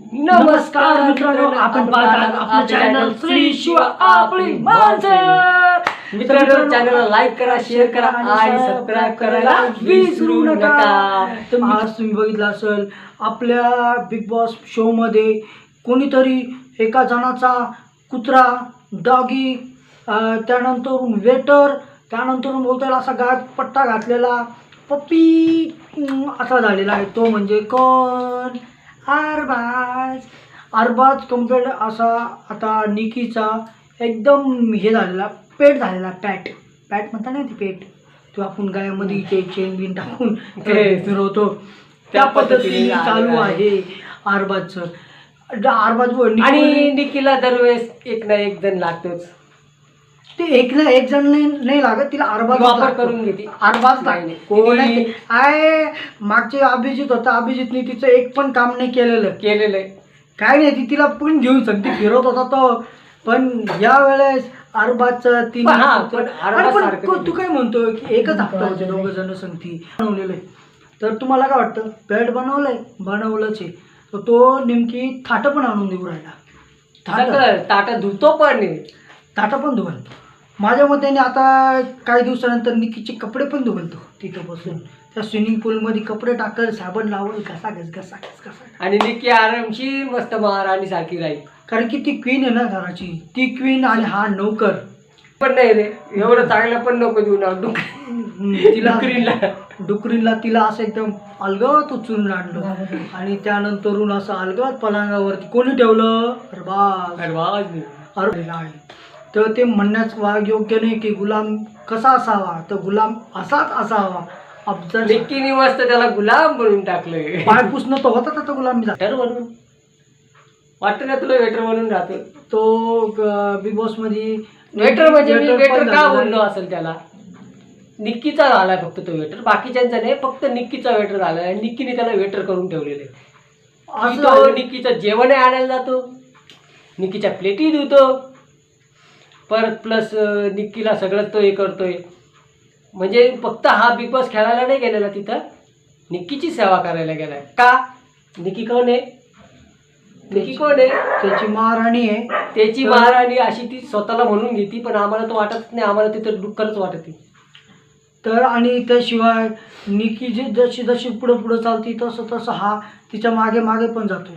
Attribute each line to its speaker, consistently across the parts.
Speaker 1: नमस्कार मित्रांनो आपण पाहत आपलं चॅनल श्री शिव आपली माणसं.
Speaker 2: मित्रांनो चॅनलला लाईक करा शेअर करा आणि सबस्क्राईब करायला विसरू नका.
Speaker 1: तर आज तुम्ही बघितलं असेल आपल्या बिग बॉस शो मध्ये कोणीतरी एका जणाचा कुत्रा डॉगी त्यानंतर वेटर त्यानंतर बोलता येईल असा गाय पट्टा घातलेला पप्पी असा झालेला आहे. तो म्हणजे कोण अरबाज अरबाज कम्पेअर्ड असा आता निकीचा एकदम हे झालेला पेट झालेला पॅट. पॅट म्हणता ना ती पेट. तो आपण गायामध्ये ते चेन बिन टाकून ते फिरवतो. त्या पद्धतीने चालू आहे. अरबाजचं अरबाज
Speaker 2: आणि निकीला दरवेळेस एक ना एक जण लागतोच.
Speaker 1: ते एक ना एक जण नाही नाही लागत तिला अरबाज
Speaker 2: वापर. करून घेते.
Speaker 1: अरबाज
Speaker 2: नाही.
Speaker 1: कोण? आहे मागचे अभिजित होता अभिजितने तिचं एक पण काम नाही केलेलं.
Speaker 2: केलेलं आहे.
Speaker 1: काय नाही ती तिला पण घेऊन सांगते फिरवत होता तो. पण या वेळेस अरबाजचं तीन
Speaker 2: हा,
Speaker 1: तू- काय म्हणतो की एकच हप्ता होते दोघं जण सांगती. बनवलेलं आहे. तर तुम्हाला काय वाटतं? बॅट बनवलंय? बनवलंच आहे. तर तो नेमकी थाटं पण आणून देऊ राहिला. थाटं?
Speaker 2: ताटा धुतो पण.
Speaker 1: ताटा पण धुवल माझ्या मतेने आता काही दिवसानंतर निकीचे कपडे पण धुवल तो तिथं बसून त्या स्विमिंग पूलमध्ये कपडे टाकल साबण लावल घसा घस घसा घस घसा.
Speaker 2: आणि निकी आरामशी मस्त महाराणी सारखी राहील.
Speaker 1: कारण की ती क्वीन आहे ना घराची. ती क्वीन आणि हा नौकर.
Speaker 2: पण नाही रे एवढं चांगलं पण नको देऊ ना. डुक-
Speaker 1: तिला
Speaker 2: डुकरीला.
Speaker 1: डुकरीला तिला असं एकदम अलगत उचलून आणलं. आणि त्यानंतरून असं अलगत पलंगावरती कोणी ठेवलं? अरबाज
Speaker 2: अरबाज नाही.
Speaker 1: अरे आहे तर ते म्हणण्यास वा योग्य नाही की गुलाम कसा असावा? तर गुलाम असाच असावा. अफजल
Speaker 2: निक्कीने मस्त त्याला गुलाम बनवून टाकलंय.
Speaker 1: पाय पुसणं तो होता तर गुलाम मी
Speaker 2: वेटर बनून वाटतं ना तुला वेटर बनून राहतो
Speaker 1: तो बिग बॉसमध्ये
Speaker 2: वेटर म्हणजे मी वेटर का बोललो असेल त्याला? निक्कीचा झालाय फक्त तो वेटर. बाकीच्यांचा नाही फक्त निक्कीचा वेटर झालाय आणि निक्कीने त्याला वेटर करून ठेवलेले
Speaker 1: आहे. असं
Speaker 2: तो. निक्कीचं जेवण आणायला जातो. निक्कीच्या प्लेटी धुतो. परत प्लस निक्कीला सगळं तो हे करतोय. म्हणजे फक्त हा बिग बॉस खेळायला नाही गेलेला तिथं. निक्कीची सेवा करायला गेलाय. का? निक्की कोण आहे? निक्की कोण आहे?
Speaker 1: त्याची महाराणी आहे.
Speaker 2: त्याची महाराणी अशी ती स्वतःला म्हणून घेते पण आम्हाला तो वाटत नाही. आम्हाला तिथं दुःखच वाटत.
Speaker 1: तर आणि त्याशिवाय निकी जे जशी जशी पुढं पुढं चालती तसं तसं हा तिच्यामागे मागे पण जातोय.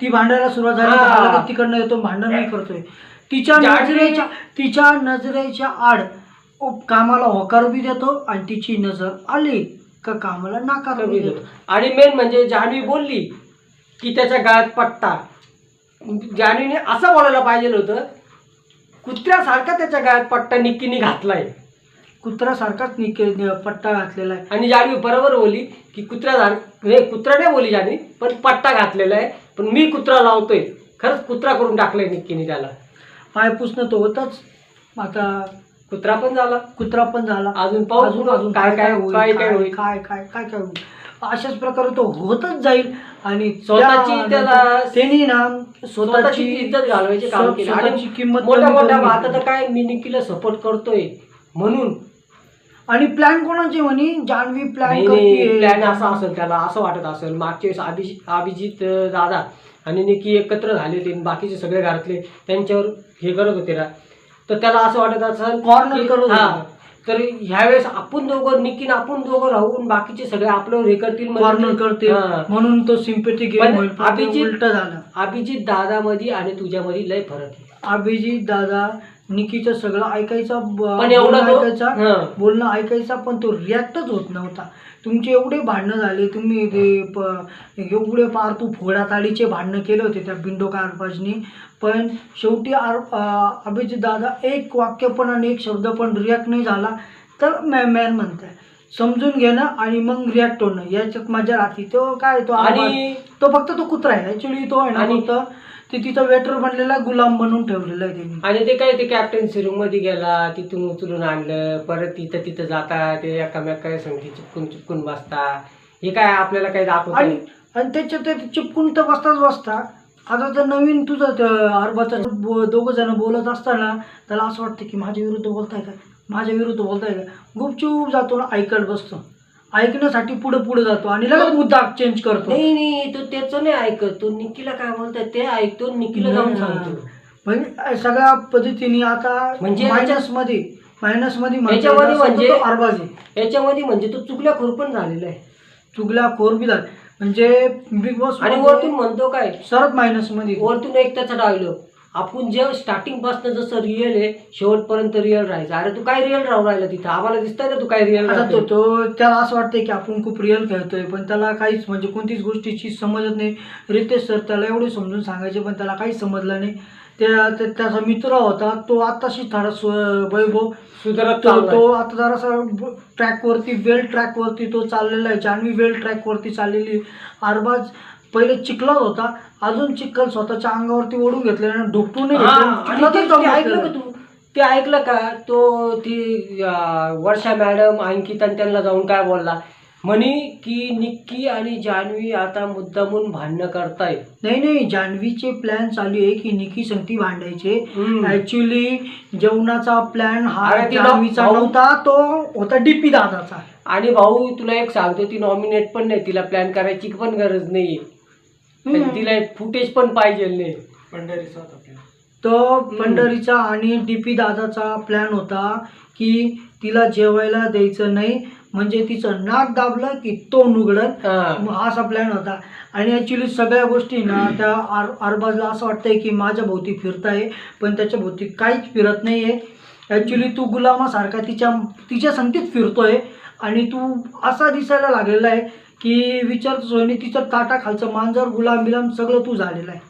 Speaker 1: ती भांडायला सुरुवात झाली तर
Speaker 2: हा.
Speaker 1: हा. लगेच तिकडनं येतो भांडण नाही करतोय. तिच्या
Speaker 2: जाडी-
Speaker 1: नजरेच्या तिच्या नजरेच्या आड कामाला होकार बी देतो आणि तिची नजर आली का कामाला नाकार बी देतो.
Speaker 2: आणि मेन म्हणजे जान्हवी बोलली की त्याच्या गळ्यात पट्टा. जान्हवीने असं बोलायला पाहिजे होतं कुत्र्यासारखा त्याच्या गळ्यात पट्टा निक्कीने घातलाय.
Speaker 1: कुत्र्यासारखाच निके पट्टा घातलेला आहे.
Speaker 2: आणि जान्हवी बरोबर बोलली की कुत्र्यासारखं हे कुत्रा नाही बोलली जान्हवी पण पट्टा घातलेला आहे. पण मी कुत्रा लावतोय. खरंच कुत्रा करून टाकलाय निक्कीने त्याला.
Speaker 1: पाय पुसणं तो होतच. आता
Speaker 2: कुत्रा पण झाला.
Speaker 1: कुत्रा पण झाला.
Speaker 2: अजून पाहू
Speaker 1: अजून अजून
Speaker 2: काय काय
Speaker 1: होईल,
Speaker 2: काय काय होईल?
Speaker 1: काय काय काय काय होईल? अशाच प्रकारे तो होतच जाईल. आणि
Speaker 2: स्वतःची
Speaker 1: त्या-
Speaker 2: त्याला-
Speaker 1: त्यांनी ना
Speaker 2: स्वतःची इज्जत घालवायचे काम केले.
Speaker 1: स्वतःची
Speaker 2: आणि
Speaker 1: किंमत
Speaker 2: मोठ्या
Speaker 1: कमी
Speaker 2: मोठ्या
Speaker 1: करून
Speaker 2: आता. तर काय मी निकीला सपोर्ट करतोय म्हणून
Speaker 1: आणि प्लॅन कोणाची म्हणी? जान्हवी प्लॅन
Speaker 2: नाही प्लॅन असा असेल त्याला असं वाटत असेल. मागच्या वेळेस अभिजित अभिजित अं, दादा आणि निकी एकत्र झाले होते. आणि बाकीचे सगळे घरातले त्यांच्यावर हे करत होते ना. तर त्याला असं वाटत असेल
Speaker 1: Corner
Speaker 2: की-
Speaker 1: करत
Speaker 2: हा. तर ह्यावेळेस आपण दोघं निकीन आपण दोघं राहून बाकीचे सगळे आपल्यावर हे करतील म्हणजे
Speaker 1: कॉर्नर करते
Speaker 2: हा.
Speaker 1: म्हणून तो सिम्पॅथी
Speaker 2: पण
Speaker 1: गेम होईल. पण ते
Speaker 2: अभिजित-
Speaker 1: उलट झालं.
Speaker 2: अभिजित दादामध्ये आणि तुझ्यामध्ये लय फरक आहे.
Speaker 1: अभिजित दादा निकीचं सगळं ऐकायचा ब-
Speaker 2: पण एवढं
Speaker 1: बोलणं
Speaker 2: तो-
Speaker 1: ऐकायचा
Speaker 2: हं.
Speaker 1: बोलणं ऐकायचा पण तो रिॲक्टच होत नव्हता. तुमचे एवढे भांडणं झाले तुम्ही ते प- एवढे पार तू फोडाताडीचे भांडणं केले होते त्या बिंडो कारपाजनी पण शेवटी आर अं, अभिजित दादा एक वाक्य पण आणि एक शब्द पण रिॲक्ट नाही झाला तर मॅ मॅन म्हणताय. समजून घेणं आणि मग रिॲक्ट होणं याच्यात मजा राहते तो काय तो
Speaker 2: आणि
Speaker 1: आवाज- तो फक्त तो कुत्रा आहे ऍक्च्युली तो आहे ना
Speaker 2: आणि-
Speaker 1: फक्त. ते तिथं वेटर बनलेला गुलाम बनवून ठेवलेला आहे त्यांनी.
Speaker 2: आणि ते काय ते कॅप्टन्सी रूममध्ये गेला तिथून उचलून आणलं परत तिथं तिथं जाता ते एकामेका संगती चिपकून चिपकून बसता. हे काय आपल्याला काही दाखवत
Speaker 1: आणि
Speaker 2: नाही.
Speaker 1: आणि त्याच्यात ते चिपकून तर बसताच बसता. आता तर नवीन तुझं अरबाचा दोघं जण बोलत असताना त्याला असं वाटतं की माझ्या विरुद्ध बोलताय का? माझ्या विरुद्ध बोलताय का? गुपचूप जातो ना ऐकत बसतो. ऐकण्यासाठी पुढे पुढे जातो आणि लगेच मुद्दा चेंज करतो.
Speaker 2: नाही नाही तो त्याचं नाही ऐकत. तो निकीला काय बोलतोय ते ऐकतो निकीला जाऊन सांगतो.
Speaker 1: म्हणजे सगळ्या पद्धतीने आता
Speaker 2: म्हणजे
Speaker 1: मायनसमध्ये मायनसमध्ये म्हणता
Speaker 2: याच्यामध्ये म्हणजे-
Speaker 1: अरबाज
Speaker 2: याच्यामध्ये म्हणजे तो चुकल्या पण झालेला आहे.
Speaker 1: चुगला खोर बी झाला. म्हणजे बिग बॉस
Speaker 2: आणि वरतून म्हणतो काय?
Speaker 1: सरत मायनसमध्ये
Speaker 2: वरतून एक त्याचा डायलॉग आपण जे स्टार्टिंगपासून जसं रिअल आहे शेवटपर्यंत रिअल राहायचं. अरे तू काय रिअल राहू राहिला तिथं? आम्हाला दिसतंय ना तू काय रिअल
Speaker 1: आता तो तो त्याला असं वाटतंय की आपण खूप रिअल खेळतोय पण त्याला काहीच म्हणजे कोणतीच गोष्टीची समजत नाही. रितेश सर त्याला एवढे समजून सांगायचे पण त्याला काहीच समजलं नाही. त्या त्या- त्याचा मित्र होता तो आताशी थोडा स्व- वैभव
Speaker 2: सुधारत
Speaker 1: तो आता जरासा ट्रॅकवरती वेल ट्रॅकवरती तो चाललेला आहे. जान्हवी वेल ट्रॅकवरती चाललेली आहे. अरबाज पहिले चिखलात होता अजून चिखल स्वतःच्या अंगावरती ओढून घेतलेला
Speaker 2: आणि ऐकलं का तू? ते ऐकलं का? तो ती वर्षा मॅडम अंकिता त्यांना जाऊन काय बोलला? म्हणे की निक्की आणि जान्हवी आता मुद्दामून भांडणं करताय
Speaker 1: नाही नाही जान्हवीचे प्लॅन चालू आहे की निकी संगती भांडायचे. ऍक्च्युली जेवणाचा प्लॅन हा
Speaker 2: अरे ती
Speaker 1: जान्हवीचा
Speaker 2: भाऊ-
Speaker 1: नव्हता तो होता डीपी दादाचा.
Speaker 2: आणि भाऊ तुला एक सांगतो ती नॉमिनेट पण नाही तिला प्लॅन करायची पण गरज नाही तिला फुटेज पण पाहिजे नाही
Speaker 1: तो पंढरीचा आणि डीपी दादाचा प्लॅन होता की तिला जेवायला द्यायचं नाही म्हणजे तिचं नाक दाबलं की तोंड उघडत.
Speaker 2: हा.
Speaker 1: मग असा प्लॅन होता. आणि ॲक्च्युली सगळ्या गोष्टी ना त्या आर अरबाजला असं वाटतंय की माझ्या भोवती फिरताय पण त्याच्या भोवती काहीच फिरत नाही आहे ॲक्च्युली तू गुलामासारखा तिच्या तिच्या संगतीत फिरतोय आणि तू असा दिसायला लागलेला आहे की विचार सोयने तिचं ताटा खालचं मांजर गुलाम बिलाम सगळं तू झालेलं आहे.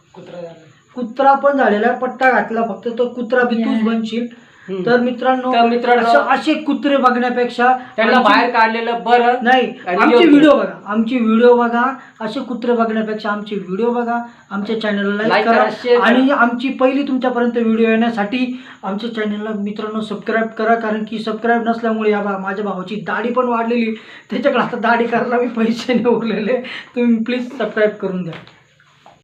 Speaker 1: कुत्रा पण झालेला आहे पट्टा घातला फक्त तो कुत्रा बी तूच बनशील. तर मित्रांनो
Speaker 2: तर मित्रांनो,
Speaker 1: असं- असे कुत्रे बघण्यापेक्षा
Speaker 2: त्यांना
Speaker 1: आमची-
Speaker 2: बाहेर काढलेलं बरं
Speaker 1: नाही
Speaker 2: आणि
Speaker 1: आमचे
Speaker 2: योग्य.
Speaker 1: व्हिडिओ बघा. आमचे व्हिडिओ बघा. असे कुत्रे बघण्यापेक्षा आमचे व्हिडिओ बघा. आमच्या चॅनलला लाईक
Speaker 2: करा,
Speaker 1: करा
Speaker 2: share करा.
Speaker 1: आणि आमची पहिली तुमच्यापर्यंत व्हिडिओ येण्यासाठी आमच्या चॅनलला मित्रांनो सबस्क्राईब करा. कारण की सबस्क्राईब नसल्यामुळे या बा माझ्या भावाची दाढी पण वाढलेली. त्याच्याकडे आता दाढी करायला मी पैसे नाही उरलेले. तुम्ही प्लीज सबस्क्राईब करून द्या.